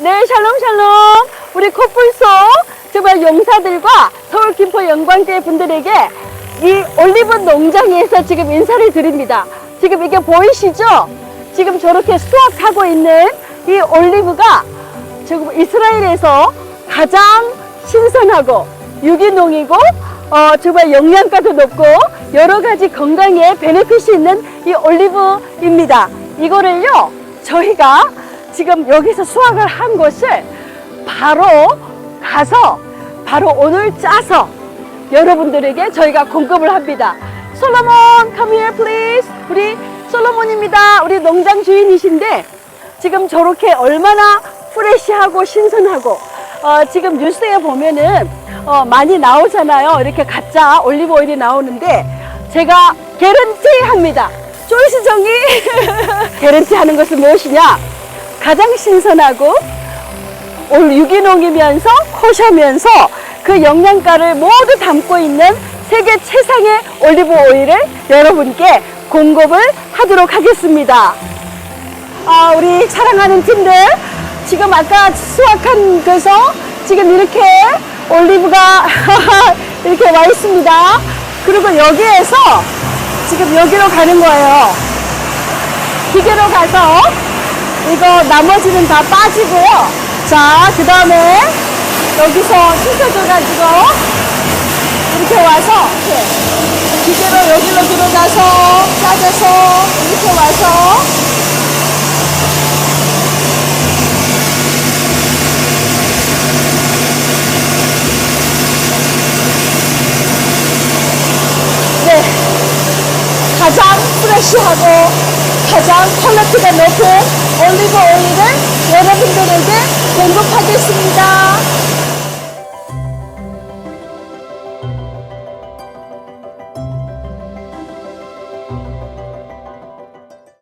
네, 샬롬 샬롬. 우리 코뿔소 정말 용사들과 서울 김포 영광교회 분들에게 이 올리브 농장에서 지금 인사를 드립니다. 지금 이게 보이시죠? 지금 저렇게 수확하고 있는 이 올리브가 지금 이스라엘에서 가장 신선하고 유기농이고 어, 정말 영양가도 높고 여러 가지 건강에 베네핏이 있는 이 올리브입니다. 이거를요 저희가 지금 여기서 수확을 한 것을 바로 가서 바로 오늘 짜서 여러분들에게 저희가 공급을 합니다. 솔로몬, come here please. 우리 솔로몬입니다. 우리 농장 주인이신데 지금 저렇게 얼마나 프레시하고 신선하고 어, 지금 뉴스에 보면은 어, 많이 나오잖아요. 이렇게 가짜 올리브 오일이 나오는데 제가 개런티 합니다. 조이스 정이 개런티 하는 것은 무엇이냐? 가장 신선하고 올 유기농이면서 코셔면서 그 영양가를 모두 담고 있는 세계 최상의 올리브 오일을 여러분께 공급을 하도록 하겠습니다. 아, 우리 사랑하는 팀들 지금 아까 수확한 그래서 지금 이렇게 올리브가 이렇게 와 있습니다. 그리고 여기에서 지금 여기로 가는 거예요. 기계로 가서 이거 나머지는 다 빠지고요. 자, 그 다음에 여기서 씻어줘가지고 이렇게 와서 이렇게 기계로 여기로 들어가서 짜져서 이렇게 와서 네. 가장 프레쉬하고 가장 퀄리티가 높은 올리브 오일을 여러분